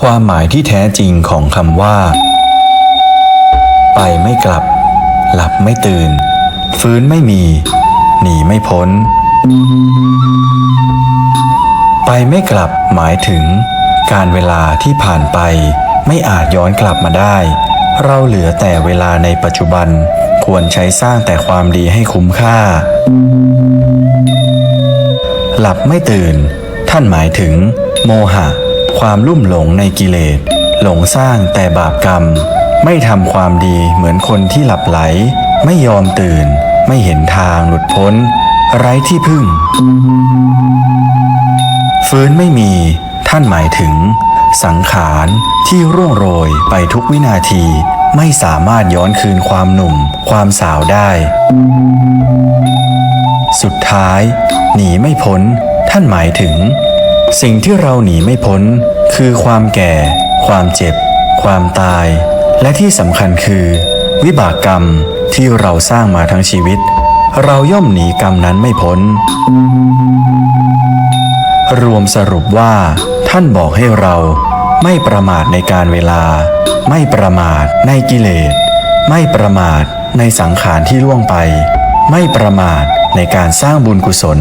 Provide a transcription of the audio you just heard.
ความหมายที่แท้จริงของคำว่า ไปไม่กลับ หลับไม่ตื่น ฟื้นไม่มี หนีไม่พ้น ไปไม่กลับหมายถึง การเวลาที่ผ่านไปไม่อาจย้อนกลับมาได้ เราเหลือแต่เวลาในปัจจุบันควรใช้สร้างแต่ความดีให้คุ้มค่า หลับไม่ตื่น ท่านหมายถึง โมหะ ความลุ่มหลงในกิเลส หลงสร้างแต่บาปกรรม ไม่ทำความดีเหมือนคนที่หลับไหล ไม่ยอมตื่น ไม่เห็นทางหลุดพ้น ไร้ที่พึ่ง ฟื้นไม่มีท่านหมายถึง สังขารที่ร่วงโรยไปทุกวินาทีไม่สามารถย้อนคืนความหนุ่ม ความสาวได้ สุดท้าย หนีไม่พ้น ท่านหมายถึง สิ่งที่เราหนีไม่พ้น คือความแก่ ความเจ็บ ความตาย และที่สำคัญคือ วิบากกรรมที่เราสร้างมาทั้งชีวิต เราย่อมหนีกรรมนั้นไม่พ้น รวมสรุปว่า ท่านบอกให้เราไม่ประมาทในการเวลา ไม่ประมาทในกิเลส ไม่ประมาทในสังขารที่ล่วงไป ไม่ประมาทในการสร้างบุญกุศล